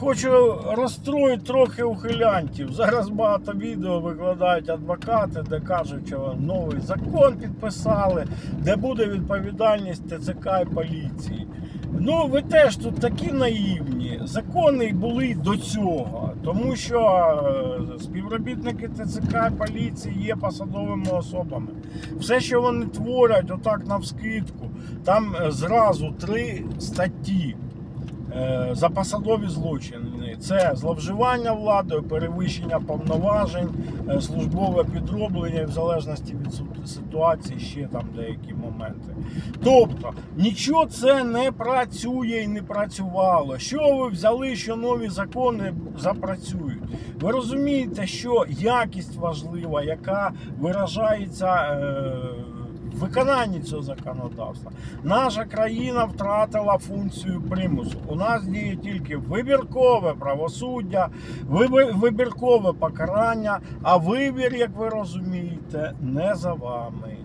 хочу розстроїти трохи ухилянтів. Зараз багато відео викладають адвокати, де кажуть, що новий закон підписали, де буде відповідальність ТЦК і поліції. Ну, ви теж тут такі наївні. Закони були до цього, тому що е, співробітники ТЦК і поліції є посадовими особами. Все, що вони творять, отак навскидку, там е, зразу три статті. Е, За посадові злочини це зловживання владою, перевищення повноважень, е, службове підроблення і в залежності від ситуації ще там деякі моменти. Тобто нічого це не працює і не працювало. Що ви взяли, що нові закони запрацюють? Ви розумієте, що якість важлива, яка виражається. е, виконанні цього законодавства наша країна втратила функцію примусу. У нас діє тільки вибіркове правосуддя, вибіркове покарання, а вибір, як ви розумієте, не за вами.